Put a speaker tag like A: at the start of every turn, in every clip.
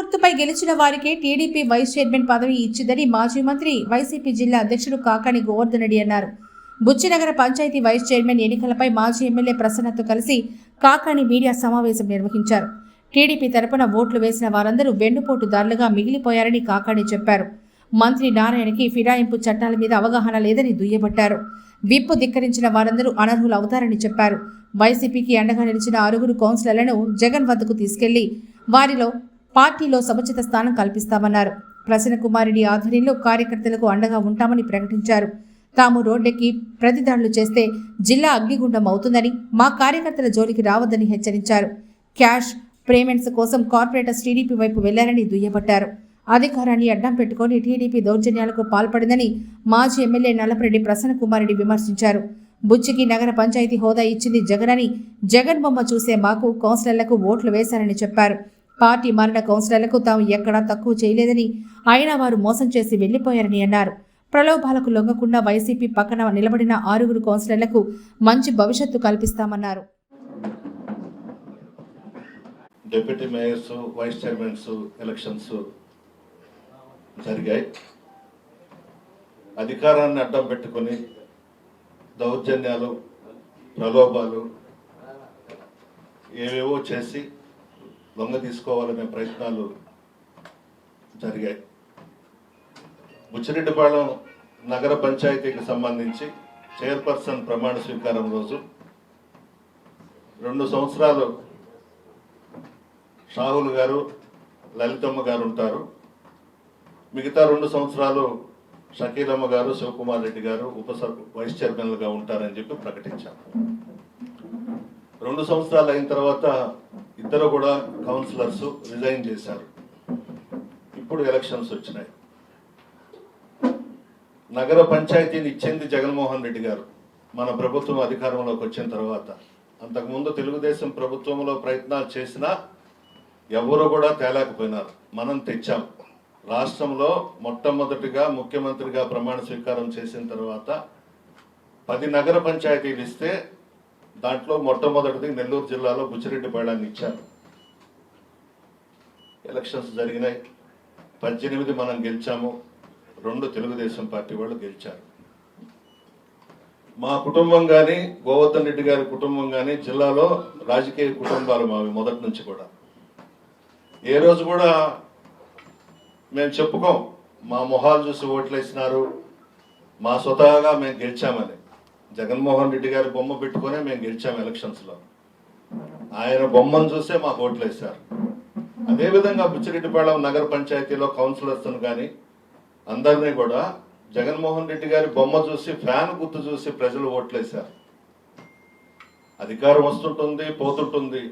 A: గుర్తుపై గెలిచిన వారికే టీడీపీ వైస్ చైర్మన్ పదవి ఇచ్చిందని మాజీ మంత్రి వైసీపీ జిల్లా అధ్యక్షుడు కాకాని గోవర్ధన్ రెడ్డి అన్నారు. బుచ్చినగర పంచాయతీ వైస్ చైర్మన్ ఎన్నికలపై మాజీ ఎమ్మెల్యే ప్రసన్నతో కలిసి కాకాని మీడియా సమావేశం నిర్వహించారు. టీడీపీ తరపున ఓట్లు వేసిన వారందరూ వెన్నుపోటుదారులుగా మిగిలిపోయారని కాకాణి చెప్పారు. మంత్రి నారాయణకి ఫిరాయింపు చట్టాల మీద అవగాహన లేదని దుయ్యబట్టారు. విప్పు ధిక్కరించిన వారందరూ అనర్హులు అవుతారని చెప్పారు. వైసీపీకి అండగా నిలిచిన ఆరుగురు కౌన్సిలర్లను జగన్ వద్దకు తీసుకెళ్ళి వారిలో పార్టీలో సముచిత స్థానం కల్పిస్తామన్నారు. ప్రసన్న కుమారుడి ఆధ్వర్యంలో కార్యకర్తలకు అండగా ఉంటామని ప్రకటించారు. తాము రోడ్డెక్కి ప్రతిదాడులు చేస్తే జిల్లా అగ్నిగుండం అవుతుందని మా కార్యకర్తల జోలికి రావద్దని హెచ్చరించారు. క్యాష్ పేమెంట్స్ కోసం కార్పొరేటర్స్ టీడీపీ వైపు వెళ్ళారని దుయ్యబట్టారు. అధికారాన్ని అడ్డం పెట్టుకుని టీడీపీ దౌర్జన్యాలకు పాల్పడిందని మాజీ ఎమ్మెల్యే నల్లపరెడ్డి ప్రసన్న కుమారెడ్డి విమర్శించారు. బుచ్చికి నగర పంచాయతీ హోదా ఇచ్చింది జగన్ అని జగన్ బొమ్మ చూసే మాకు కౌన్సిలర్లకు ఓట్లు వేశారని చెప్పారు. పార్టీ మారిన కౌన్సిలర్లకు తాము ఎక్కడా తక్కువ చేయలేదని అయినా వారు మోసం చేసి వెళ్ళిపోయారని అన్నారు. ప్రలోభాలకు లొంగకుండా వైసీపీ పక్కన నిలబడిన ఆరుగురు కౌన్సిలర్లకు మంచి భవిష్యత్తు కల్పిస్తామన్నారు.
B: Deputy mayors vice chairmans elections జరిగాయి. అధికారాన్ని అడ్డం పెట్టుకొని దౌర్జన్యాలు ప్రలోభాలు ఏవేవో చేసి లొంగ తీసుకోవాలనే ప్రయత్నాలు జరిగాయి. బుచ్చిరెడ్డిపాళెం నగర పంచాయతీకి సంబంధించి చైర్పర్సన్ ప్రమాణ స్వీకారం రోజు. రెండు సంవత్సరాలు షాహుల్ గారు లలితమ్మ గారు ఉంటారు. మిగతా రెండు సంవత్సరాలు షకీలమ్మ గారు శివకుమార్ రెడ్డి గారు ఉప వైస్ చైర్మన్లుగా ఉంటారని చెప్పి ప్రకటించారు. రెండు సంవత్సరాలు అయిన తర్వాత ఇద్దరు కూడా కౌన్సిలర్స్ రిజైన్ చేశారు. ఇప్పుడు ఎలక్షన్స్ వచ్చినాయి. నగర పంచాయతీని ఇచ్చింది జగన్మోహన్ రెడ్డి గారు. మన ప్రభుత్వం అధికారంలోకి వచ్చిన తర్వాత. అంతకుముందు తెలుగుదేశం ప్రభుత్వంలో ప్రయత్నాలు చేసినా ఎవరు కూడా తేలేకపోయినారు. మనం తెచ్చాం. రాష్ట్రంలో మొట్టమొదటిగా ముఖ్యమంత్రిగా ప్రమాణ స్వీకారం చేసిన తర్వాత పది నగర పంచాయతీలు ఇస్తే దాంట్లో మొట్టమొదటిది నెల్లూరు జిల్లాలో బుచ్చిరెడ్డిపాళాన్ని ఇచ్చారు. ఎలక్షన్స్ జరిగినాయి. పద్దెనిమిది మనం గెలిచాము. రెండు తెలుగుదేశం పార్టీ వాళ్ళు గెలిచారు. మా కుటుంబం కానీ గోవర్ధన్ రెడ్డి గారి కుటుంబం కానీ జిల్లాలో రాజకీయ కుటుంబాలు మావి మొదటి నుంచి కూడా. ఏ రోజు కూడా మేము చెప్పుకోం మా మొహాలు చూసి ఓట్లు వేసినారు మా స్వతహాగా మేము గెలిచామని. జగన్మోహన్ రెడ్డి గారి బొమ్మ పెట్టుకునే మేము గెలిచాం ఎలక్షన్స్లో ఆయన బొమ్మను చూసే మాకు ఓట్లు వేశారు. అదేవిధంగా బుచ్చిరెడ్డిపాళెం నగర పంచాయతీలో కౌన్సిలర్స్ను కానీ అందరినీ కూడా జగన్మోహన్ రెడ్డి గారి బొమ్మ చూసి ఫ్యాన్ గుర్తు చూసి ప్రజలు ఓట్లేశారు అధికారం వస్తుంటుంది పోతుంటుంది.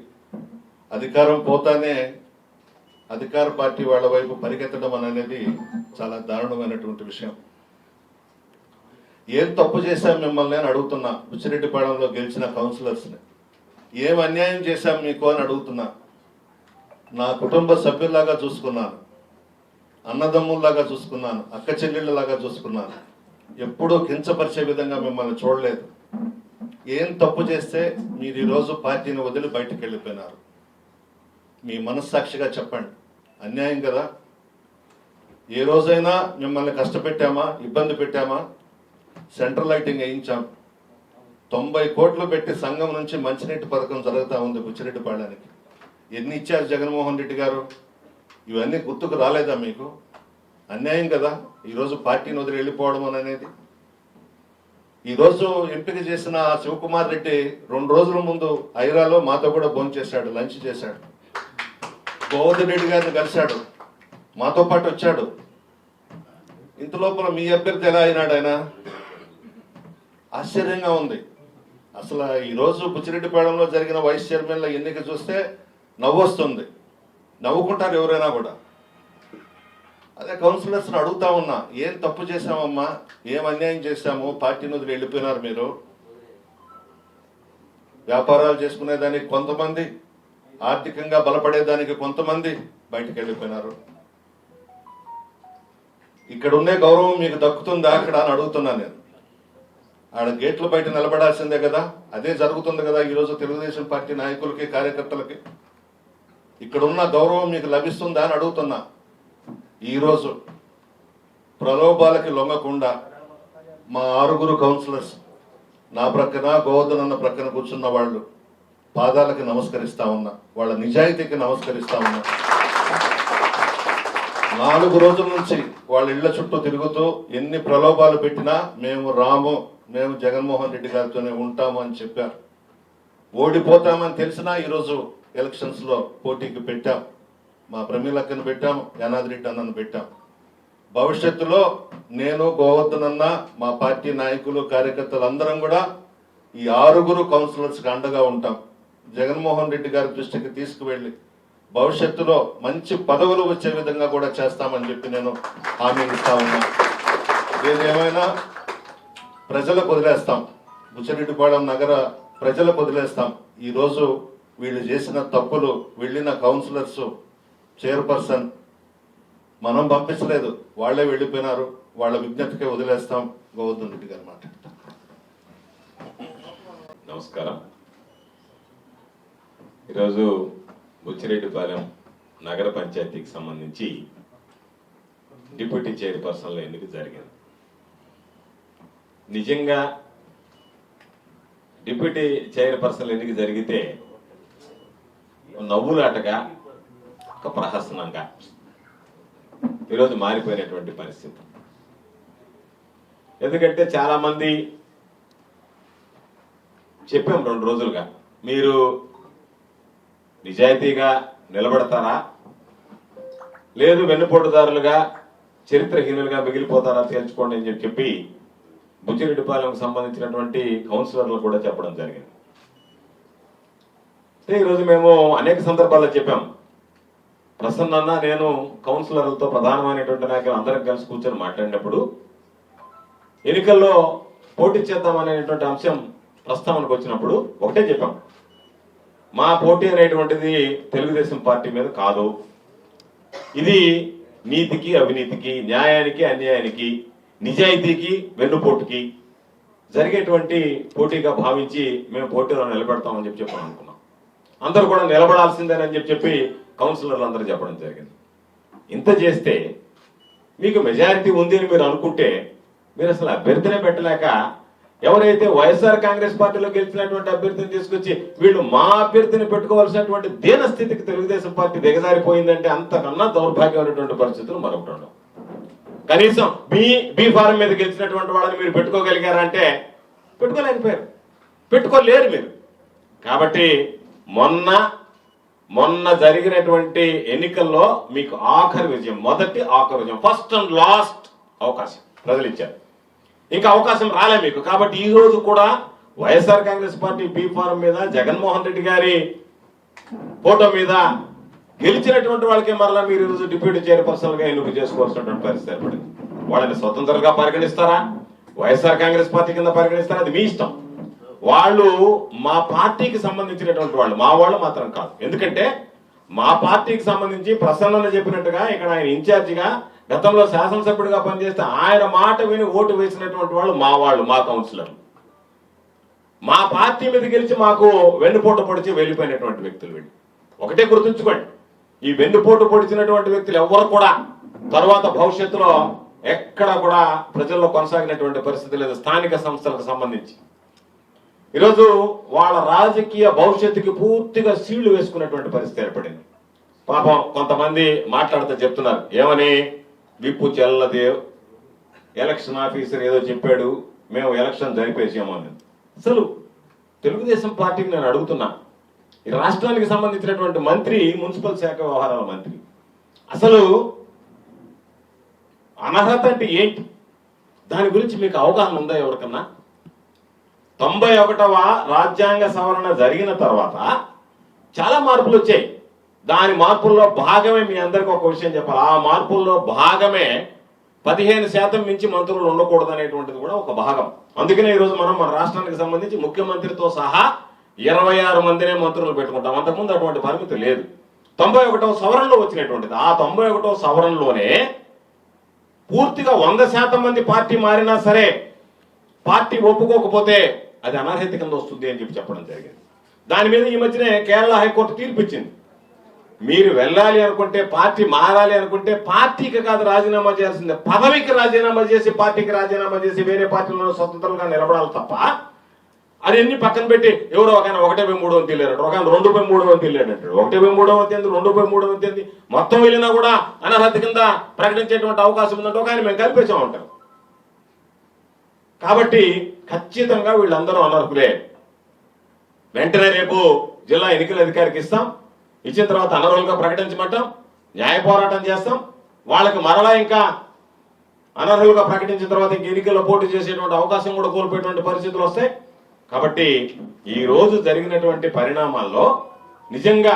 B: అధికారం పోతానే అధికార పార్టీ వాళ్ళ వైపు పరిగెత్తడం అనేది చాలా దారుణమైనటువంటి విషయం. ఏం తప్పు చేశాం మిమ్మల్ని అని అడుగుతున్నా. బుచ్చిరెడ్డిపాళెంలో గెలిచిన కౌన్సిలర్స్ని. ఏం అన్యాయం చేశాం మీకు అని అడుగుతున్నా. నా కుటుంబ సభ్యుల్లాగా చూసుకున్నాను. అన్నదమ్ముల్లాగా చూసుకున్నాను. అక్క చెల్లెళ్ళలాగా చూసుకున్నాను. ఎప్పుడూ కించపరిచే విధంగా మిమ్మల్ని చూడలేదు. ఏం తప్పు చేస్తే మీరు ఈరోజు పార్టీని వదిలి బయటకు వెళ్ళిపోయినారు? మీ మనస్సాక్షిగా చెప్పండి. అన్యాయం కదా? ఏ రోజైనా మిమ్మల్ని కష్టపెట్టామా? ఇబ్బంది పెట్టామా? Centre lighting వేయించాం. తొంభై కోట్లు పెట్టి సంఘం నుంచి మంచినీటి పథకం జరుగుతూ ఉంది బుచ్చిరెడ్డిపాళెనికి ఎన్ని ఇచ్చారు జగన్మోహన్ రెడ్డి గారు? ఇవన్నీ గుర్తుకు రాలేదా మీకు? అన్యాయం కదా ఈరోజు పార్టీని వదిలి వెళ్ళిపోవడం అనేది. ఈరోజు ఎంపిక చేసిన శివకుమార్ రెడ్డి రెండు రోజుల ముందు ఐరాలో మాతో కూడా భోజనం చేశాడు లంచ్ చేశాడు. గోవర్ధన్ రెడ్డి గారిని కలిశాడు మాతో పాటు వచ్చాడు. ఇంత లోపల మీ అభ్యర్థి ఎలా అయినాడు ఆయన? ఆశ్చర్యంగా ఉంది. అసలు ఈరోజు బుచ్చిరెడ్డిపాళెంలో జరిగిన వైస్ చైర్మన్ల ఎన్నిక చూస్తే నవ్వు వస్తుంది నవ్వుకుంటారు ఎవరైనా కూడా. అదే కౌన్సిలర్స్ని అడుగుతా ఉన్నా ఏం తప్పు చేశామమ్మా ఏం అన్యాయం చేశాము? పార్టీ వదిలి వెళ్ళిపోయినారు మీరు. వ్యాపారాలు చేసుకునేదానికి కొంతమంది ఆర్థికంగా బలపడేదానికి కొంతమంది బయటికి వెళ్ళిపోయినారు. ఇక్కడ ఉండే గౌరవం మీకు దక్కుతుందా? అక్కడ అని అడుగుతున్నా నేను. ఆడ గేట్ల బయట నిలబడాల్సిందే కదా. అదే జరుగుతుంది కదా ఈరోజు తెలుగుదేశం పార్టీ నాయకులకి కార్యకర్తలకి. ఇక్కడున్న గౌరవం మీకు లభిస్తుందా అని అడుగుతున్నా. ఈరోజు ప్రలోభాలకి లొంగకుండా మా ఆరుగురు కౌన్సిలర్స్ నా ప్రక్కన గోవర్ధన్ అన్న ప్రక్కన కూర్చున్న వాళ్ళు పాదాలకి నమస్కరిస్తా ఉన్నా. వాళ్ళ నిజాయితీకి నమస్కరిస్తా ఉన్నా. నాలుగు రోజుల నుంచి వాళ్ళ ఇళ్ళ చుట్టూ తిరుగుతూ ఎన్ని ప్రలోభాలు పెట్టినా మేము రాము. మేము జగన్మోహన్ రెడ్డి గారితోనే ఉంటాము అని చెప్పారు. ఓడిపోతామని తెలిసినా ఈరోజు ఎలక్షన్స్లో పోటీకి పెట్టాం. మా ప్రమీలక్కను పెట్టాం యానాద్రి రెడ్డి అన్నను పెట్టాం. భవిష్యత్తులో నేను గోవర్ధనన్న మా పార్టీ నాయకులు కార్యకర్తలు అందరం కూడా ఈ ఆరుగురు కౌన్సిలర్స్కి అండగా ఉంటాం. జగన్మోహన్ రెడ్డి గారి దృష్టికి తీసుకువెళ్ళి భవిష్యత్తులో మంచి పదవులు వచ్చే విధంగా కూడా చేస్తామని చెప్పి నేను హామీ ఇస్తా ఉన్నా. ఏదేమైనా ప్రజలకు వదిలేస్తాం. బుచ్చిరెడ్డిపాళెం నగర ప్రజలకు వదిలేస్తాం. ఈరోజు వీళ్ళు చేసిన తప్పులు వెళ్ళిన కౌన్సిలర్స్ చైర్పర్సన్ మనం పంపించలేదు. వాళ్ళే వెళ్ళిపోయినారు. వాళ్ళ విజ్ఞతకే వదిలేస్తాం. గోవర్ధన్ రెడ్డి గారు మాట్లాడతాం
C: నమస్కారం. ఈరోజు బుచ్చిరెడ్డిపాలెం నగర పంచాయతీకి సంబంధించి డిప్యూటీ చైర్పర్సన్ల ఎన్నిక జరిగింది. నిజంగా డిప్యూటీ చైర్పర్సన్ ఎన్నిక జరిగితే నవ్వులాటగా ఒక ప్రహసనంగా ఈరోజు మారిపోయినటువంటి పరిస్థితి. ఎందుకంటే చాలామంది చెప్పాం రెండు రోజులుగా మీరు నిజాయితీగా నిలబడతారా? లేదు వెన్నుపోటుదారులుగా చరిత్రహీనులుగా మిగిలిపోతారా? తేల్చుకోండి అని చెప్పి చెప్పి బుచ్చిరెడ్డిపాలెంకు సంబంధించినటువంటి కౌన్సిలర్లు కూడా చెప్పడం జరిగింది. అంటే ఈరోజు మేము అనేక సందర్భాల్లో చెప్పాం. ప్రసన్న నేను కౌన్సిలర్లతో ప్రధానమైనటువంటి నాయకులు అందరం కలిసి కూర్చొని మాట్లాడినప్పుడు ఎన్నికల్లో పోటీ చేద్దాం అనేటువంటి అంశం ప్రస్తావనకు వచ్చినప్పుడు ఒకటే చెప్పాం. మా పోటీ అనేటువంటిది తెలుగుదేశం పార్టీ మీద కాదు. ఇది నీతికి అవినీతికి న్యాయానికి అన్యాయానికి నిజాయితీకి వెన్నుపోటుకి జరిగేటువంటి పోటీగా భావించి మేము పోటీలో నిలబెడతామని చెప్పి చెప్పాను అనుకున్నాం. అందరూ కూడా నిలబడాల్సిందేనని చెప్పి చెప్పి కౌన్సిలర్లు అందరూ చెప్పడం జరిగింది. ఇంత చేస్తే మీకు మెజారిటీ ఉంది అని మీరు అనుకుంటే మీరు అసలు అభ్యర్థినే పెట్టలేక ఎవరైతే వైఎస్ఆర్ కాంగ్రెస్ పార్టీలో గెలిచినటువంటి అభ్యర్థిని తీసుకొచ్చి వీళ్ళు మా అభ్యర్థిని పెట్టుకోవాల్సినటువంటి దీనస్థితికి తెలుగుదేశం పార్టీ దిగజారిపోయిందంటే అంతకన్నా దౌర్భాగ్యమైనటువంటి పరిస్థితులు మరొకటి ఉండవు. కనీసం బి బి ఫారం మీద గెలిచినటువంటి వాళ్ళని మీరు పెట్టుకోగలిగారంటే పెట్టుకోలేకపోయారు. పెట్టుకోలేరు మీరు. కాబట్టి మొన్న మొన్న జరిగినటువంటి ఎన్నికల్లో మీకు ఆఖరి విజయం మొదటి ఆఖరి విజయం ఫస్ట్ అండ్ లాస్ట్ అవకాశం ప్రజలు ఇచ్చారు ఇంకా అవకాశం రాలే మీకు. కాబట్టి ఈ రోజు కూడా YSR Congress party B form మీద జగన్మోహన్ రెడ్డి గారి ఫోటో మీద గెలిచినటువంటి వాళ్ళకి మరలా మీరు ఈరోజు డిప్యూటీ చైర్పర్సన్గా ఎన్నిక చేసుకోవాల్సినటువంటి పరిస్థితి ఏర్పడింది. వాళ్ళని స్వతంత్రంగా పరిగణిస్తారా? వైఎస్ఆర్ కాంగ్రెస్ పార్టీ కింద పరిగణిస్తారా? అది మీ ఇష్టం. వాళ్ళు మా పార్టీకి సంబంధించినటువంటి వాళ్ళు. మా వాళ్ళు మాత్రం కాదు. ఎందుకంటే మా పార్టీకి సంబంధించి ప్రసన్న చెప్పినట్టుగా ఇక్కడ ఆయన ఇన్ఛార్జిగా గతంలో శాసనసభ్యుడిగా పనిచేస్తే ఆయన మాట విని ఓటు వేసినటువంటి వాళ్ళు మా వాళ్ళు మా కౌన్సిలర్ మా పార్టీ మీద గెలిచి మాకు వెన్నుపోటు పొడిచి వెళ్ళిపోయినటువంటి వ్యక్తులు వీళ్ళు. ఒకటే గుర్తుంచుకోండి. ఈ వెన్నుపోటు పొడిచినటువంటి వ్యక్తులు ఎవరు కూడా తర్వాత భవిష్యత్తులో ఎక్కడ కూడా ప్రజల్లో కొనసాగినటువంటి పరిస్థితి లేదు స్థానిక సంస్థలకు సంబంధించి. ఈరోజు వాళ్ళ రాజకీయ భవిష్యత్తుకి పూర్తిగా సీళ్ళు వేసుకున్నటువంటి పరిస్థితి ఏర్పడింది. పాపం కొంతమంది మాట్లాడుతూ చెప్తున్నారు ఏమని? విప్పు చెల్లదేవ్ ఎలక్షన్ ఆఫీసర్ ఏదో చెప్పాడు మేము ఎలక్షన్ జరిపేసాము అని. అసలు తెలుగుదేశం పార్టీని నేను అడుగుతున్నా రాష్ట్రానికి సంబంధించినటువంటి మంత్రి మున్సిపల్ శాఖ వ్యవహారాల మంత్రి. అసలు అనర్హత అంటే ఏంటి? దాని గురించి మీకు అవగాహన ఉందా ఎవరికన్నా? తొంభై ఒకటవ రాజ్యాంగ సవరణ జరిగిన తర్వాత చాలా మార్పులు వచ్చాయి. దాని మార్పుల్లో భాగమే మీ అందరికీ ఒక విషయం చెప్పాలి. ఆ మార్పుల్లో భాగమే పదిహేను శాతం మించి మంత్రులు ఉండకూడదు అనేటువంటిది కూడా ఒక భాగం. అందుకనే ఈరోజు మనం మన రాష్ట్రానికి సంబంధించి ముఖ్యమంత్రితో సహా ఇరవై ఆరు మందినే మంత్రులు పెట్టుకుంటాం. అంతకుముందు అటువంటి పరిమితి లేదు. తొంభై ఒకటవ సవరణలో వచ్చినటువంటిది. ఆ తొంభై ఒకటవ సవరణలోనే పూర్తిగా వంద శాతం మంది పార్టీ మారినా సరే పార్టీ ఒప్పుకోకపోతే అది అనర్హత కింద వస్తుంది అని చెప్పి చెప్పడం జరిగింది. దాని మీద ఈ మధ్యనే కేరళ హైకోర్టు తీర్పు ఇచ్చింది మీరు వెళ్ళాలి అనుకుంటే పార్టీ మారాలి అనుకుంటే పార్టీకి కాదు రాజీనామా చేయాల్సిందే. పదవికి రాజీనామా చేసి పార్టీకి రాజీనామా చేసి వేరే పార్టీలో స్వతంత్రంగా నిలబడాలి తప్ప అది ఎన్ని పక్కన పెట్టి ఎవరో ఒక ఒకటే పై మూడో వంతు వెళ్ళారు ఒక రెండు పై మూడో వంతు వెళ్ళాడు ఒకటే పై మూడో వంతు రెండు పై మూడో వంతు ఏంది? మొత్తం వెళ్ళినా కూడా అనర్హత కింద ప్రకటించేటువంటి అవకాశం ఉందంటే ఒక ఆయన మేము కల్పించాం ఉంటాం కాబట్టి ఖచ్చితంగా వీళ్ళందరూ అనర్హులే. వెంటనే రేపు జిల్లా ఎన్నికల అధికారికి ఇస్తాం. ఇచ్చిన తర్వాత అనర్హులుగా ప్రకటించమంటాం. న్యాయ పోరాటం చేస్తాం. వాళ్ళకి మరలా ఇంకా అనర్హులుగా ప్రకటించిన తర్వాత ఇంక ఎన్నికల్లో పోటీ చేసేటువంటి అవకాశం కూడా కోల్పోయేటువంటి పరిస్థితులు వస్తాయి. కాబట్టి ఈ రోజు జరిగినటువంటి పరిణామాల్లో నిజంగా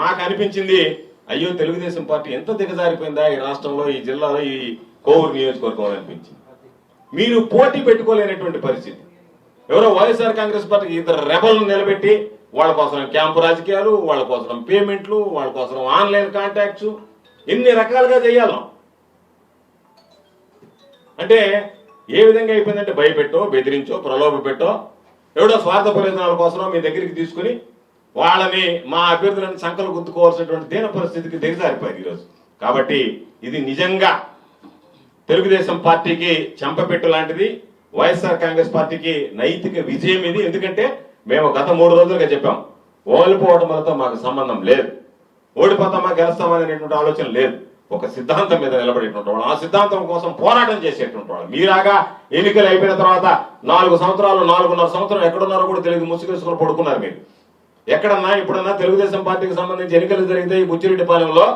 C: నాకు అనిపించింది అయ్యో తెలుగుదేశం పార్టీ ఎంత దిగజారిపోయిందా ఈ రాష్ట్రంలో ఈ జిల్లాలో ఈ కోవూరు నియోజకవర్గంలో అనిపించింది. మీరు పోటీ పెట్టుకోలేనటువంటి పరిస్థితి. ఎవరో వైఎస్ఆర్ కాంగ్రెస్ పార్టీ ఇద్దరు రెబల్ని నిలబెట్టి వాళ్ళ కోసం క్యాంపు రాజకీయాలు వాళ్ళ కోసం పేమెంట్లు వాళ్ళ కోసం ఆన్లైన్ కాంటాక్ట్స్ ఎన్ని రకాలుగా చేయాలి. అంటే ఏ విధంగా అయిపోయిందంటే భయపెట్టో బెదిరించో ప్రలోభ పెట్టో ఎవడో స్వార్థ ప్రయోజనాల కోసం మీ దగ్గరికి తీసుకుని వాళ్ళని మా అభ్యర్థులను సంకలు గుర్తుకోవాల్సినటువంటి దీన పరిస్థితికి దిగజారిపోయింది ఈరోజు. కాబట్టి ఇది నిజంగా తెలుగుదేశం పార్టీకి చెంపపెట్టు లాంటిది వైఎస్ఆర్ కాంగ్రెస్ పార్టీకి నైతిక విజయం ఇది. ఎందుకంటే మేము గత మూడు రోజులుగా చెప్పాం ఓడిపోవడంతో మాకు సంబంధం లేదు. ఓడిపోతామా గెలుస్తామనేటువంటి ఆలోచన లేదు. ఒక సిద్ధాంతం మీద నిలబడేటువంటి వాళ్ళు ఆ సిద్ధాంతం కోసం పోరాటం చేసేటువంటి వాళ్ళు మీలాగా ఎన్నికలు అయిపోయిన తర్వాత నాలుగు సంవత్సరాలు నాలుగున్నర సంవత్సరం ఎక్కడున్నారో కూడా తెలియదు. ముసుగేసుకుని పడుకున్నారు మీరు. ఎక్కడన్నా ఇప్పుడన్నా తెలుగుదేశం పార్టీకి సంబంధించి ఎన్నికలు జరిగితే ఈ బుచ్చిరెడ్డిపాలెంలో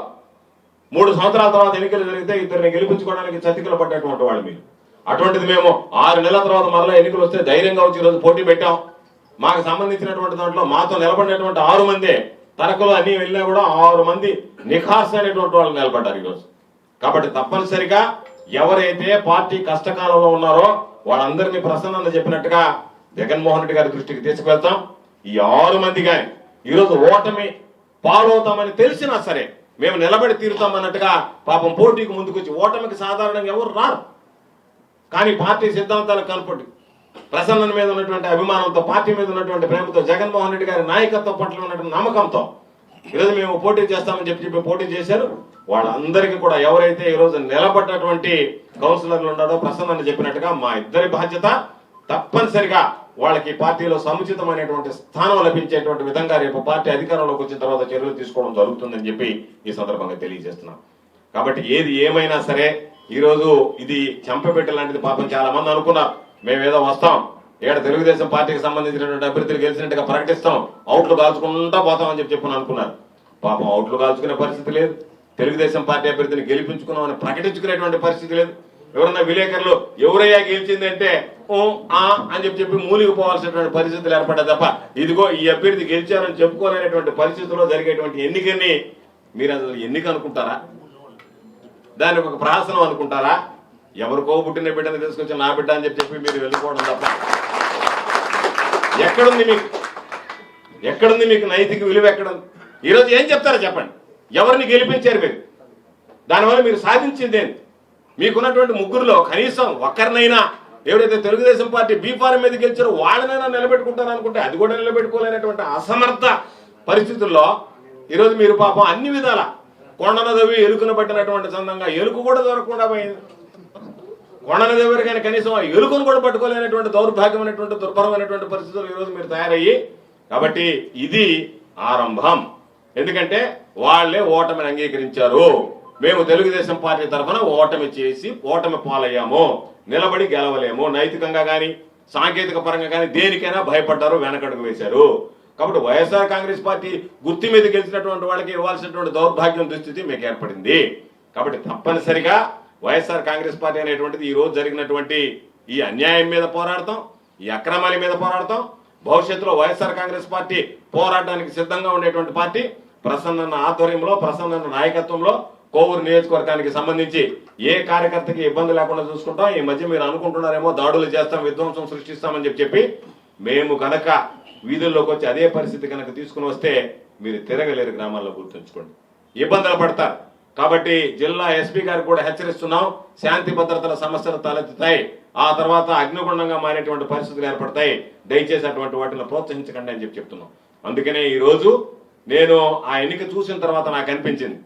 C: మూడు సంవత్సరాల తర్వాత ఎన్నికలు జరిగితే ఇద్దరిని గెలిపించుకోవడానికి చతికిల పడ్డటువంటి వాళ్ళు మీరు. అటువంటిది మేము ఆరు నెలల తర్వాత మరలా ఎన్నికలు వస్తే ధైర్యంగా వచ్చి ఈరోజు పోటీ పెట్టాం. మాకు సంబంధించినటువంటి దాంట్లో మాతో నిలబడినటువంటి ఆరు మందే తనకులు అన్ని వెళ్ళినా కూడా ఆరు మంది నిఖాస్ అనేటువంటి వాళ్ళు నిలబడ్డారు ఈరోజు. కాబట్టి తప్పనిసరిగా ఎవరైతే పార్టీ కష్టకాలంలో ఉన్నారో వాళ్ళందరినీ ప్రసన్న చెప్పినట్టుగా జగన్మోహన్ రెడ్డి గారి దృష్టికి తీసుకువెళ్తాం. ఈ ఆరు మంది కానీ ఈరోజు ఓటమి పాలవుతామని తెలిసినా సరే మేము నిలబడి తీరుతాం అన్నట్టుగా పాపం పోటీకి ముందుకొచ్చి ఓటమికి సాధారణంగా ఎవరు రారు. కానీ పార్టీ సిద్ధాంతాలకు కనపడి ప్రసన్న మీద ఉన్నటువంటి అభిమానంతో పార్టీ మీద ఉన్నటువంటి ప్రేమతో జగన్మోహన్ రెడ్డి గారి నాయకత్వం పట్ల ఉన్నటువంటి నమ్మకంతో ఈరోజు మేము పోటీ చేస్తామని చెప్పి చెప్పి పోటీ చేశారు. వాళ్ళందరికీ కూడా ఎవరైతే ఈరోజు నిలబడ్డటువంటి కౌన్సిలర్లు ఉన్నారో ప్రసన్న చెప్పినట్టుగా మా ఇద్దరి బాధ్యత తప్పనిసరిగా వాళ్ళకి పార్టీలో సముచితమైనటువంటి స్థానం లభించేటువంటి విధంగా రేపు పార్టీ అధికారంలోకి వచ్చిన తర్వాత చర్యలు తీసుకోవడం జరుగుతుందని చెప్పి ఈ సందర్భంగా తెలియజేస్తున్నాం. కాబట్టి ఏది ఏమైనా సరే ఈరోజు ఇది చెంపపెట్ట లాంటిది పాపం చాలా మంది అనుకున్నారు. మేమేదో వస్తాం. ఇక్కడ తెలుగుదేశం పార్టీకి సంబంధించినటువంటి అభ్యర్థులు గెలిచినట్టుగా ప్రకటిస్తాం. అవుట్లు కాల్చుకుంటా పోతామని చెప్పి చెప్పని అనుకున్నారు. పాపం అవుట్లు కాల్చుకునే పరిస్థితి లేదు. తెలుగుదేశం పార్టీ అభ్యర్థిని గెలిపించుకున్నామని ప్రకటించుకునేటువంటి పరిస్థితి లేదు. ఎవరన్నా విలేకరులు ఎవరయ్యా గెలిచిందంటే ఓ ఆ అని చెప్పి చెప్పి మూలికి పోవాల్సినటువంటి పరిస్థితులు ఏర్పడ్డాయి తప్ప ఇదిగో ఈ అభ్యర్థి గెలిచారని చెప్పుకోలేనటువంటి పరిస్థితుల్లో జరిగేటువంటి ఎన్నికని మీరు అసలు ఎన్నిక అనుకుంటారా? దానికి ఒక ప్రాసనం అనుకుంటారా? ఎవరికో పుట్టిన బిడ్డని తీసుకొచ్చి నా బిడ్డ అని చెప్పి మీరు వెళ్ళిపోవడం తప్ప. ఎక్కడుంది మీకు? ఎక్కడుంది మీకు నైతిక విలువ ఎక్కడుంది ఈరోజు ఏం చెప్తారో చెప్పండి. ఎవరిని గెలిపించారు మీరు? దానివల్ల మీరు సాధించింది ఏంటి? మీకున్నటువంటి ముగ్గురులో కనీసం ఒక్కరినైనా ఎవరైతే తెలుగుదేశం పార్టీ బీఫారం మీద గెలిచారో వాళ్ళనైనా నిలబెట్టుకుంటారు అనుకుంటే అది కూడా నిలబెట్టుకోలేనటువంటి అసమర్థ పరిస్థితుల్లో ఈరోజు మీరు పాపం అన్ని విధాల కొండన దవి ఎలుకను పట్టినటువంటి సందంగా ఎలుక కూడా దొరకకుండా పోయింది. కొండల దగ్గర కనీసం ఆ ఎలుకను కూడా పట్టుకోలేనటువంటి దౌర్భాగ్యమైనటువంటి దుర్భరమైనటువంటి పరిస్థితులు ఈరోజు మీరు తయారయ్యి కాబట్టి ఇది ఆరంభం. ఎందుకంటే వాళ్ళే ఓటమిని అంగీకరించారు. మేము తెలుగుదేశం పార్టీ తరఫున ఓటమి చేసి ఓటమి పాలయ్యాము. నిలబడి గెలవలేము. నైతికంగా కానీ సాంకేతిక పరంగా కానీ దేనికైనా భయపడ్డారు వెనకడుగు వేశారు. కాబట్టి వైఎస్ఆర్ కాంగ్రెస్ పార్టీ గుర్తు మీద గెలిచినటువంటి వాళ్ళకి ఇవ్వాల్సినటువంటి దౌర్భాగ్యం దుస్థితి మీకు ఏర్పడింది. కాబట్టి తప్పనిసరిగా వైఎస్ఆర్ కాంగ్రెస్ పార్టీ అనేటువంటిది ఈ రోజు జరిగినటువంటి ఈ అన్యాయం మీద పోరాడతాం ఈ అక్రమాల మీద పోరాడతాం. భవిష్యత్తులో వైఎస్ఆర్ కాంగ్రెస్ పార్టీ పోరాటానికి సిద్ధంగా ఉండేటువంటి పార్టీ ప్రసన్న ఆధ్వర్యంలో ప్రసన్న నాయకత్వంలో కోవూరు నియోజకవర్గానికి సంబంధించి ఏ కార్యకర్తకి ఇబ్బంది లేకుండా చూసుకుంటాం. ఈ మధ్య మీరు అనుకుంటున్నారేమో దాడులు చేస్తాం విధ్వంసం సృష్టిస్తామని చెప్పి చెప్పి మేము కనుక వీధుల్లోకి వచ్చి అదే పరిస్థితి కనుక తీసుకుని వస్తే మీరు తిరగలేరు గ్రామాల్లో గుర్తుంచుకోండి. ఇబ్బందులు పడతారు. కాబట్టి జిల్లా ఎస్పీ గారికి కూడా హెచ్చరిస్తున్నాం శాంతి భద్రతల సమస్యలు తలెత్తుతాయి ఆ తర్వాత అగ్నిగుండంగా మారేటువంటి పరిస్థితులు ఏర్పడతాయి దయచేసి అటువంటి వాటిని ప్రోత్సహించకండి అని చెప్పి చెప్తున్నాం అందుకనే ఈ రోజు నేను ఆ ఎన్నిక చూసిన తర్వాత నాకు అనిపించింది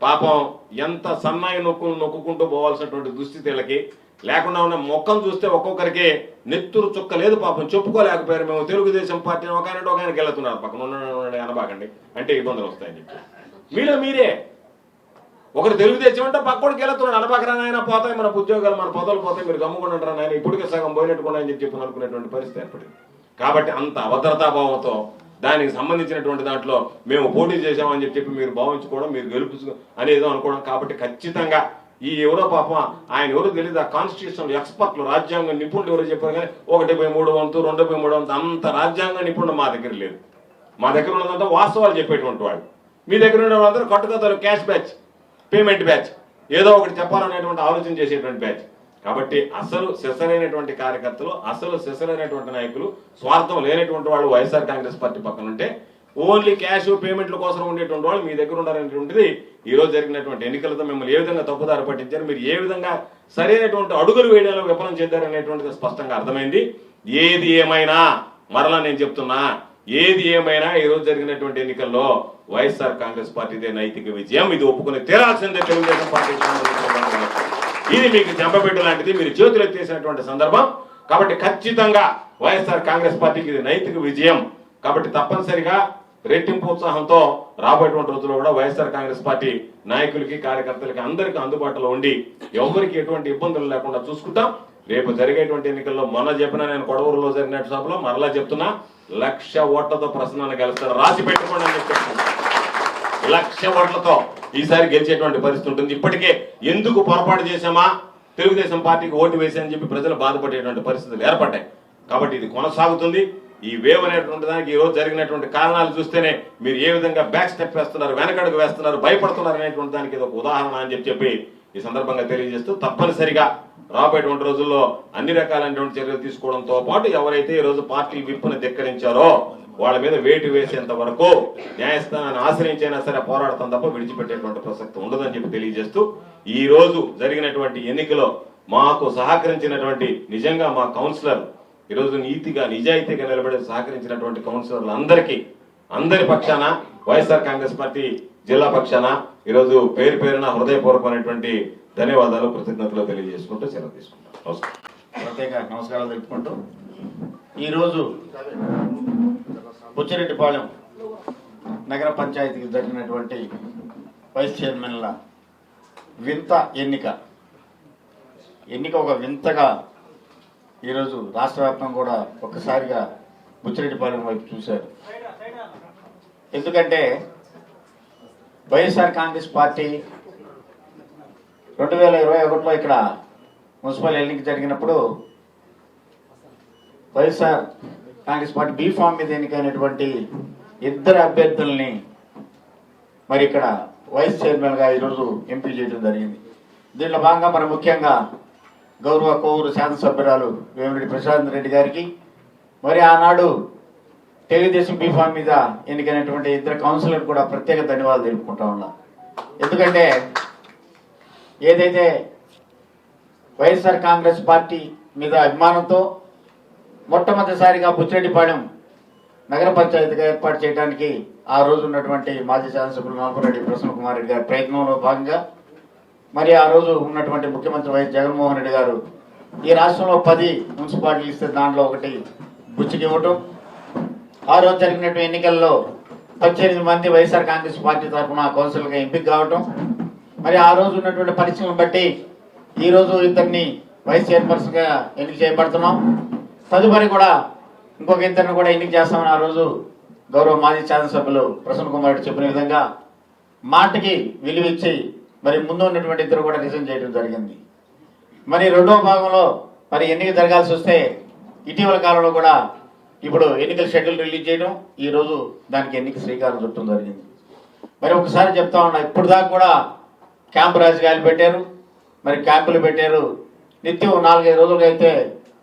C: పాపం ఎంత సన్నాయి నొక్కు నొక్కుంటూ పోవాల్సినటువంటి దుస్థితులకి లేకుండా ఉన్న మొక్కం చూస్తే ఒక్కొక్కరికి నెత్తురు చుక్క లేదు పాపం చెప్పుకోలేకపోయారు మేము తెలుగుదేశం పార్టీని ఒక ఆయన ఒక ఆయనకి వెళ్తున్నారు పక్కన ఉన్న అనబాకండి అంటే ఇబ్బందులు వస్తాయని చెప్పి మీలో మీరే ఒకరు తెలుగుదేశం అంటే పక్కోడికి వెళ్తున్నాడు అనబాకరా నాయన పోతాయి మన ఉద్యోగాలు మన పొదలు పోతాయి మీరు గమ్ముకుంటారా నాయన? ఇప్పటికే సగం పోయినట్టుకున్నా అని చెప్పి అనుకునేటువంటి పరిస్థితి ఏర్పడింది. కాబట్టి అంత అభద్రతాభావంతో దానికి సంబంధించినటువంటి దాంట్లో మేము పోటీ చేశామని చెప్పి చెప్పి మీరు భావించుకోవడం మీరు గెలుపు అనేదో అనుకోవడం. కాబట్టి ఖచ్చితంగా ఈ ఎవరో పాపం ఆయన ఎవరో తెలియదు ఆ కాన్స్టిట్యూషన్ ఎక్స్పర్ట్లు రాజ్యాంగ నిపుణులు ఎవరో చెప్పారు కానీ ఒకటి బై మూడు వంతు రెండు బై మూడు వంతు అంత రాజ్యాంగ నిపుణులు మా దగ్గర లేదు. మా దగ్గర ఉన్నదంతా వాస్తవాలు చెప్పేటువంటి వాడు మీ దగ్గర ఉన్న వాళ్ళందరూ కట్టుకథలు క్యాష్ బ్యాచ్. Payment batch. ఏదో ఒకటి చెప్పాలనేటువంటి ఆలోచన చేసేటువంటి బ్యాచ్. కాబట్టి అసలు సెసరైనటువంటి కార్యకర్తలు అసలు సెసరైనటువంటి నాయకులు స్వార్థం లేనటువంటి వాళ్ళు వైఎస్ఆర్ కాంగ్రెస్ పార్టీ పక్కన ఉంటే ఓన్లీ క్యాష్ పేమెంట్ల కోసం ఉండేటువంటి వాళ్ళు మీ దగ్గర ఉండాలనేటువంటిది ఈరోజు జరిగినటువంటి ఎన్నికలతో మిమ్మల్ని ఏ విధంగా తప్పుదారి పట్టించారు మీరు ఏ విధంగా సరైనటువంటి అడుగులు వేయడంలో విఫలం చేద్దారనేటువంటిది స్పష్టంగా అర్థమైంది. ఏది ఏమైనా మరలా నేను చెప్తున్నా ఏది ఏమైనా ఈరోజు జరిగినటువంటి ఎన్నికల్లో వైఎస్ఆర్ కాంగ్రెస్ పార్టీదే నైతిక విజయం. ఇది ఒప్పుకుని తీరాల్సిందే తెలుగుదేశం పార్టీ ఇది మీకు చెంపబెట్టు లాంటిది. మీరు చేతులు ఎత్తేసినటువంటి సందర్భం. కాబట్టి ఖచ్చితంగా వైఎస్ఆర్ కాంగ్రెస్ పార్టీకి ఇది నైతిక విజయం. కాబట్టి తప్పనిసరిగా రెట్టింపు ఉత్సాహంతో రాబోయేటువంటి రోజుల్లో కూడా వైఎస్ఆర్ కాంగ్రెస్ పార్టీ నాయకులకి కార్యకర్తలకి అందరికీ అందుబాటులో ఉండి ఎవరికి ఎటువంటి ఇబ్బందులు లేకుండా చూసుకుంటాం. రేపు జరిగేటువంటి ఎన్నికల్లో మొన్న చెప్పిన నేను కొడవూరులో జరిగిన సభలో మరలా చెప్తున్నా లక్ష ఓట్లతో ప్రసన్న గెలుస్తారు రాసి పెట్టుకోండి అని చెప్పి లక్ష ఓట్లతో ఈసారి గెలిచేటువంటి పరిస్థితి ఉంటుంది. ఇప్పటికే ఎందుకు పొరపాటు చేశామా? తెలుగుదేశం పార్టీకి ఓటు వేసామని చెప్పి ప్రజలు బాధపడేటువంటి పరిస్థితులు ఏర్పడ్డాయి. కాబట్టి ఇది కొనసాగుతుంది. ఈ వేవ్ అనేటువంటి దానికి ఈరోజు రోజు జరిగినటువంటి కారణాలు చూస్తేనే మీరు ఏ విధంగా బ్యాక్ స్టెప్ వేస్తున్నారు వెనకడుగు వేస్తున్నారు భయపడుతున్నారు అనేటువంటి దానికి ఇది ఒక ఉదాహరణ అని చెప్పి చెప్పి ఈ సందర్భంగా తెలియజేస్తూ తప్పనిసరిగా రాబోయేటువంటి రోజుల్లో అన్ని రకాలైనటువంటి చర్యలు తీసుకోవడంతో పాటు ఎవరైతే ఈ రోజు పార్టీ విప్పును ధిక్కరించారో వాళ్ళ మీద వేటు వేసేంత వరకు న్యాయస్థానాన్ని ఆశ్రయించైనా సరే పోరాడతాం తప్ప విడిచిపెట్టేటువంటి ప్రసక్తి ఉండదని చెప్పి తెలియజేస్తూ ఈ రోజు జరిగినటువంటి ఎన్నికలో మాకు సహకరించినటువంటి నిజంగా మా కౌన్సిలర్ ఈరోజు నీతిగా నిజాయితీగా నిలబడి సహకరించినటువంటి కౌన్సిలర్లు అందరికీ అందరి పక్షాన వైఎస్ఆర్ కాంగ్రెస్ పార్టీ జిల్లా పక్షాన ఈరోజు పేరు పేరున హృదయపూర్వకమైనటువంటి ధన్యవాదాలు కృతజ్ఞతలు తెలియజేసుకుంటూ సెలవు తీసుకుంటాం. నమస్కారం.
D: ప్రత్యేక నమస్కారాలు తెలుపుకుంటూ ఈరోజు బుచ్చిరెడ్డిపాలెం నగర పంచాయతీకి జరిగినటువంటి వైస్ చైర్మన్ల వింత ఎన్నిక. ఎన్నిక ఒక వింతగా ఈరోజు రాష్ట్ర వ్యాప్తంగా కూడా ఒక్కసారిగా బుచ్చిరెడ్డిపాలెం వైపు చూశారు. ఎందుకంటే వైఎస్ఆర్ కాంగ్రెస్ పార్టీ రెండు వేల ఇరవై ఒకటిలో ఇక్కడ మున్సిపల్ ఎన్నిక జరిగినప్పుడు YSR Congress party B form మీద ఎన్నికైనటువంటి ఇద్దరు అభ్యర్థుల్ని మరి ఇక్కడ వైస్ చైర్మన్గా ఈరోజు ఎంపీ చేయడం జరిగింది. దీంట్లో భాగంగా మరి ముఖ్యంగా గౌరవ కోవూరు శాసనసభ్యురాలు వేమిరెడ్డి ప్రశాంత్ రెడ్డి గారికి మరి ఆనాడు తెలుగుదేశం బీఫామ్ మీద ఎన్నికైనటువంటి ఇద్దరు కౌన్సిలర్ కూడా ప్రత్యేక ధన్యవాదాలు తెలుపుకుంటా ఉన్నా. ఎందుకంటే ఏదైతే వైఎస్ఆర్ కాంగ్రెస్ పార్టీ మీద అభిమానంతో మొట్టమొదటిసారిగా బుచ్చిరెడ్డిపాలెం నగర పంచాయతీగా ఏర్పాటు చేయడానికి ఆ రోజు ఉన్నటువంటి మాజీ శాసనసభ్యులు నాల్పరెడ్డి ప్రసన్న కుమార్ రెడ్డి గారి ప్రయత్నంలో భాగంగా మరి ఆ రోజు ఉన్నటువంటి ముఖ్యమంత్రి వైఎస్ జగన్మోహన్ రెడ్డి గారు ఈ రాష్ట్రంలో పది మున్సిపాలిటీలు ఇస్తే దాంట్లో ఒకటి బుచ్చికి ఇవ్వటం ఆ రోజు జరిగినటువంటి ఎన్నికల్లో పద్దెనిమిది మంది వైఎస్ఆర్ కాంగ్రెస్ పార్టీ తరఫున కౌన్సిలర్గా ఎంపిక కావటం. మరి ఆ రోజు ఉన్నటువంటి పరిస్థితులను బట్టి ఈ రోజు ఇద్దరిని వైస్ చైర్పర్సన్గా ఎన్నిక చేయబడుతున్నాం. తదుపరి కూడా ఇంకొక ఇద్దరిని కూడా ఎన్నిక చేస్తామని ఆ రోజు గౌరవ మాజీ శాసనసభ్యులు ప్రసన్న కుమార్ రెడ్డి చెప్పిన విధంగా మాటకి విలువిచ్చి మరి ముందు ఉన్నటువంటి ఇద్దరు కూడా రిజైన్ చేయడం జరిగింది. మరి రెండవ భాగంలో మరి ఎన్నిక జరగాల్సి వస్తే ఇటీవల కాలంలో కూడా ఇప్పుడు ఎన్నికల షెడ్యూల్ రిలీజ్ చేయడం ఈ రోజు దానికి ఎన్నిక శ్రీకారం చుట్టడం జరిగింది. మరి ఒకసారి చెప్తా ఉన్నా ఇప్పుడు దాకా కూడా క్యాంపు రాజకీయాలు పెట్టారు. మరి క్యాంపులు పెట్టారు. నిత్యం నాలుగైదు రోజులకైతే అయితే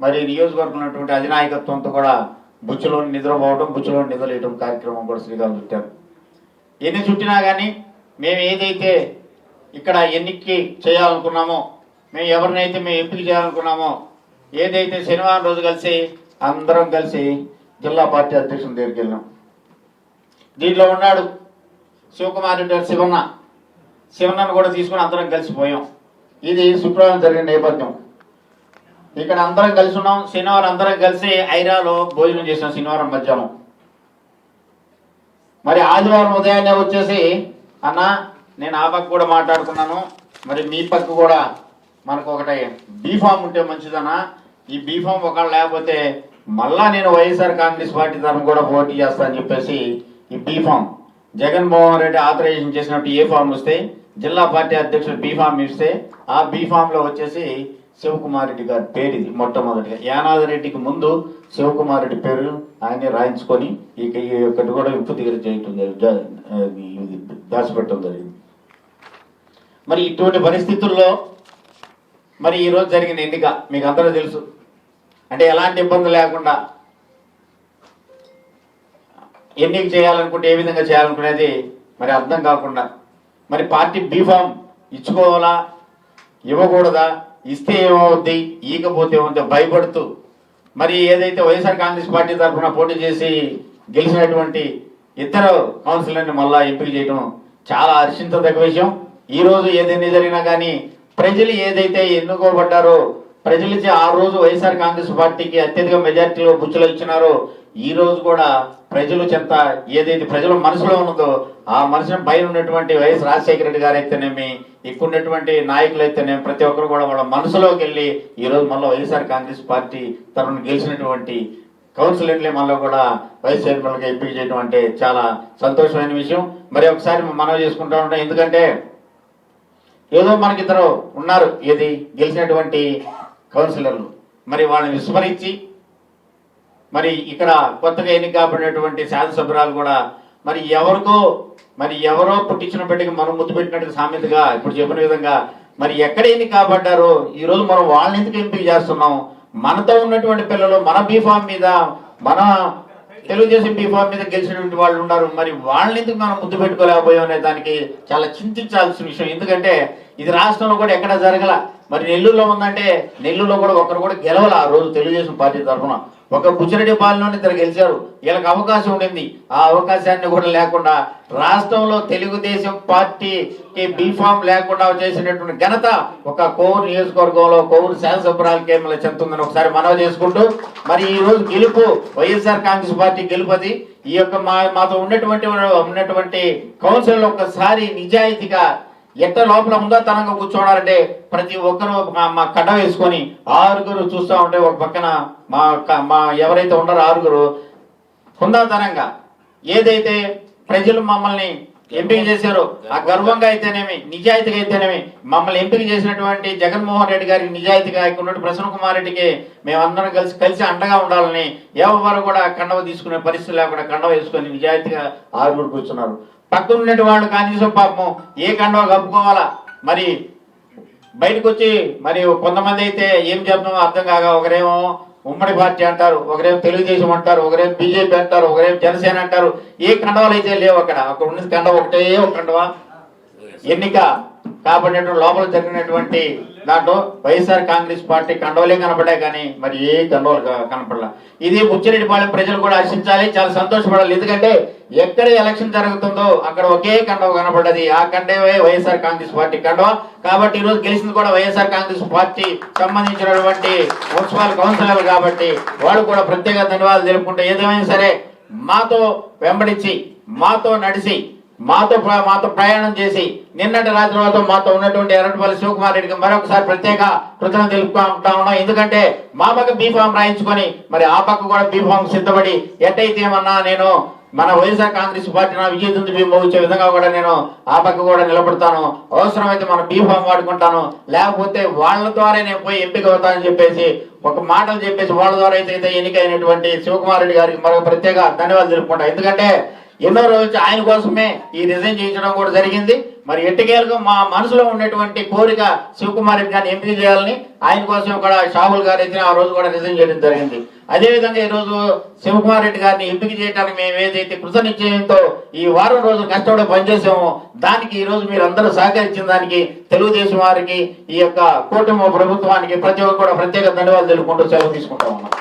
D: మరి నియోజకవర్గంలో ఉన్నటువంటి అధినాయకత్వంతో కూడా బుచ్చులోని నిద్రపోవడం బుచ్చులోని నిద్రలేయడం కార్యక్రమం కూడా శ్రీకారం చుట్టారు. ఎన్ని చుట్టినా కానీ మేము ఏదైతే ఇక్కడ ఎన్నికకి చేయాలనుకున్నామో మేము ఎవరినైతే మేము ఎంపిక చేయాలనుకున్నామో ఏదైతే శనివారం రోజు కలిసి అందరం కలిసి జిల్లా పార్టీ అధ్యక్షుని దగ్గరికి వెళ్ళాం దీంట్లో ఉన్నాడు శివకుమార్ రెడ్డి గారు శివన్న. శివన్నను కూడా తీసుకుని అందరం కలిసిపోయాం ఇది శుక్రవారం జరిగిన నేపథ్యం. ఇక్కడ అందరం కలిసి ఉన్నాం. శనివారం అందరం కలిసి ఐరాలో భోజనం చేసాం శనివారం మధ్యాహ్నం. మరి ఆదివారం ఉదయాన్నే వచ్చేసి అన్న నేను ఆ పక్క కూడా మాట్లాడుకున్నాను. మరి మీ పక్క కూడా మనకు ఒకటి బీఫామ్ ఉంటే మంచిదన్నా. ఈ బీఫామ్ ఒకళ్ళు లేకపోతే మళ్ళా నేను వైఎస్ఆర్ కాంగ్రెస్ పార్టీ తరఫున కూడా పోటీ చేస్తా అని చెప్పేసి ఈ బీఫామ్ జగన్మోహన్ రెడ్డి ఆథరైజేషన్ చేసినట్టు ఏ ఫామ్ వస్తే జిల్లా పార్టీ అధ్యక్షుడు బీఫామ్ ఇస్తే ఆ బీఫామ్లో వచ్చేసి శివకుమార్ రెడ్డి గారి పేరు ఇది మొట్టమొదటిగా. యానాది రెడ్డికి ముందు శివకుమార్ రెడ్డి పేరు ఆయన్ని రాయించుకొని ఇక ఈ ఒక్కటి కూడా ఇంపు దిగర చేయటం జరిగింది దాచిపెట్టడం జరిగింది. మరి ఇటువంటి పరిస్థితుల్లో మరి ఈరోజు జరిగిన ఎన్నిక మీకు అందరూ తెలుసు. అంటే ఎలాంటి ఇబ్బంది లేకుండా ఎన్నిక చేయాలనుకుంటే ఏ విధంగా చేయాలనుకునేది మరి అర్థం కాకుండా మరి పార్టీ బీఫామ్ ఇచ్చుకోవాలా ఇవ్వకూడదా ఇస్తే ఏమవుద్ది ఈకపోతే ఏమవుద్ది భయపడుతూ మరి ఏదైతే వైఎస్ఆర్ కాంగ్రెస్ పార్టీ తరఫున పోటీ చేసి గెలిచినటువంటి ఇద్దరు కౌన్సిలర్ని మళ్ళా ఎంపిక చేయడం చాలా హర్షించదగ్గ విషయం. ఈరోజు ఏదైనా జరిగినా కానీ ప్రజలు ఏదైతే ఎన్నుకోబడ్డారో ప్రజలచే ఆ రోజు వైఎస్ఆర్ కాంగ్రెస్ పార్టీకి అత్యధిక మెజార్టీలో బుచ్చులు ఇచ్చినారో ఈ రోజు కూడా ప్రజలు చెంత ఏదైతే ప్రజల మనసులో ఉన్నదో ఆ మనసును పైన ఉన్నటువంటి వైఎస్ రాజశేఖర రెడ్డి గారు అయితేనేమి ఇక్కడ ఉన్నటువంటి నాయకులు అయితేనేమి ప్రతి ఒక్కరు కూడా వాళ్ళ మనసులోకి వెళ్ళి ఈ రోజు మళ్ళీ వైఎస్ఆర్ కాంగ్రెస్ పార్టీ తరఫున గెలిచినటువంటి కౌన్సిలర్లే మళ్ళీ కూడా వైస్ చైర్మన్గా ఎంపిక చేయడం అంటే చాలా సంతోషమైన విషయం. మరి ఒకసారి మనం చేసుకుంటా ఉంటాం. ఎందుకంటే ఏదో మనకిద్దరు ఉన్నారు. ఏది? గెలిచినటువంటి కౌన్సిలర్లు. మరి వాళ్ళని విస్మరించి మరి ఇక్కడ కొత్తగా ఎన్నిక కాబడినటువంటి శాసనసభ్యురాలు కూడా మరి ఎవరికో మరి ఎవరో పుట్టించిన బిడ్డకి మనం ముద్దు పెట్టినట్టు సామెతగా ఇప్పుడు చెప్పిన విధంగా మరి ఎక్కడ ఎన్నిక కాబడ్డారో ఈరోజు మనం వాళ్ళని ఎందుకు ఎంపిక చేస్తున్నాం? మనతో ఉన్నటువంటి పిల్లలు మన బీఫామ్ మీద మన తెలుగుదేశం బీఫామ్ మీద గెలిచినటువంటి వాళ్ళు ఉన్నారు. మరి వాళ్ళని ఎందుకు మనం ముద్దు పెట్టుకోలేకపోయాం అనే దానికి చాలా చింతించాల్సిన విషయం. ఎందుకంటే ఇది రాష్ట్రంలో కూడా ఎక్కడ జరగల? మరి నెల్లూరులో ఉందంటే నెల్లూరులో కూడా ఒకరు కూడా గెలవల ఆ రోజు తెలుగుదేశం పార్టీ తరఫున. ఒక బుచ్చిరెడ్డి పాలనలోనే ఇద్దరు గెలిచారు. వీళ్ళకి అవకాశం ఉండింది. ఆ అవకాశాన్ని కూడా లేకుండా రాష్ట్రంలో తెలుగుదేశం పార్టీకి బీఫామ్ లేకుండా చేసినటువంటి ఘనత ఒక కోవూరు నియోజకవర్గంలో కోవూరు శాసనసభ్యురాలకే మళ్ళీ చెందుతుందని ఒకసారి మనవి చేసుకుంటూ మరి ఈ రోజు గెలుపు వైఎస్ఆర్ కాంగ్రెస్ పార్టీ గెలుపది. ఈ యొక్క మా మాతో ఉన్నటువంటి ఉన్నటువంటి కౌన్సిల్ ఒక్కసారి నిజాయితీగా ఎట్ట లోపల ఉందాతనంగా కూర్చోవాలంటే ప్రతి ఒక్కరు మా- మా వేసుకొని ఆరుగురు చూస్తూ ఉంటే ఒక పక్కన మా మా ఎవరైతే ఉన్నారో ఆరుగురు హుందాతనంగా ఏదైతే ప్రజలు మమ్మల్ని ఎంపిక చేశారో ఆ గర్వంగా అయితేనేమి నిజాయితీగా అయితేనేమి మమ్మల్ని ఎంపిక చేసినటువంటి జగన్మోహన్ రెడ్డి గారికి నిజాయితీగా ఇక్కడ ఉన్నటువంటి ప్రసన్న కుమార్ రెడ్డికి మేమందరం కలిసి కలిసి అండగా ఉండాలని ఎవరు కూడా కండవ తీసుకునే పరిస్థితి లేకుండా కండవ వేసుకొని నిజాయితీగా ఆరుగురు కూర్చున్నారు. పక్కన వాళ్ళు కనీసం పాపం ఏ కండవ కప్పుకోవాలా? మరి బయటకు వచ్చి మరి కొంతమంది అయితే ఏం చెప్తామో అర్థం కాక ఒకరేమో ఉమ్మడి పార్టీ అంటారు ఒకరేమో తెలుగుదేశం అంటారు ఒకరేమో బీజేపీ అంటారు ఒకరేమో జనసేన అంటారు. ఏ కండవాలు అయితే లేవు అక్కడ. అక్కడ ఉన్న కండవ ఒకటే ఒక కండవ? ఎన్నిక. కాబట్టి లోపల జరిగినటువంటి దాంట్లో వైఎస్ఆర్ కాంగ్రెస్ పార్టీ కండవలే కనపడ్డాయి కానీ మరి ఏ కండవలు కనపడలా. ఇది బుచ్చిరెడ్డిపాలెం ప్రజలు కూడా హర్షించాలి చాలా సంతోషపడాలి. ఎందుకంటే ఎక్కడ ఎలక్షన్ జరుగుతుందో అక్కడ ఒకే కండవ కనపడ్డది. ఆ కండవే వైఎస్ఆర్ కాంగ్రెస్ పార్టీ కండవ. కాబట్టి ఈ రోజు గెలిచింది కూడా వైఎస్ఆర్ కాంగ్రెస్ పార్టీ సంబంధించినటువంటి మున్సిపల్ కౌన్సిలర్లు కాబట్టి వాళ్ళు కూడా ప్రత్యేక ధన్యవాదాలు తెలుపుకుంటే ఏదేమైనా సరే మాతో వెంబడించి మాతో నడిచి మాతో మాతో ప్రయాణం చేసి నిన్నటి రాత్రి మాతో మాతో ఉన్నటువంటి ఎర్రటిపల్లి శివకుమార్ రెడ్డికి మరొకసారి ప్రత్యేక కృతజ్ఞత తెలుపుకుంటా ఉన్నాం. ఎందుకంటే మా పక్క బీఫామ్ రాయించుకొని మరి ఆ పక్క కూడా బీఫామ్ సిద్ధపడి ఎట్టయితే ఏమన్నా నేను మన వైఎస్ఆర్ కాంగ్రెస్ పార్టీ నా విజయ దుంది వచ్చే విధంగా కూడా నేను ఆ పక్క కూడా నిలబడతాను. అవసరమైతే మన బీఫామ్ వాడుకుంటాను. లేకపోతే వాళ్ళ ద్వారా నేను పోయి ఎంపిక అవుతానని చెప్పేసి ఒక మాటలు చెప్పేసి వాళ్ళ ద్వారా అయితే అయితే ఎన్నికైనటువంటి శివకుమార్ రెడ్డి గారికి మరొక ప్రత్యేక ధన్యవాదాలు తెలుపుకుంటాను ఎందుకంటే ఎన్నో రోజులు ఆయన కోసమే ఈ రిజైన్ చేయించడం కూడా జరిగింది. మరి ఎట్టకేలకు మా మనసులో ఉన్నటువంటి కోరిక శివకుమార్ రెడ్డి గారిని ఎంపిక చేయాలని ఆయన కోసం కూడా షాహుల్ గారు అయితే ఆ రోజు కూడా రిజైన్ చేయడం జరిగింది. అదేవిధంగా ఈ రోజు శివకుమార్ రెడ్డి గారిని ఎంపిక చేయడానికి మేము ఏదైతే కృత నిశ్చయంతో ఈ వారం రోజులు కష్టపడి పనిచేసామో దానికి ఈరోజు రోజు మీరు అందరూ సహకరించిన దానికి తెలుగుదేశం వారికి ఈ యొక్క కూటమి ప్రభుత్వానికి ప్రతి ఒక్కరు కూడా ప్రత్యేక ధన్యవాదాలు తెలుపుకుంటూ సెలవు తీసుకుంటా ఉన్నాం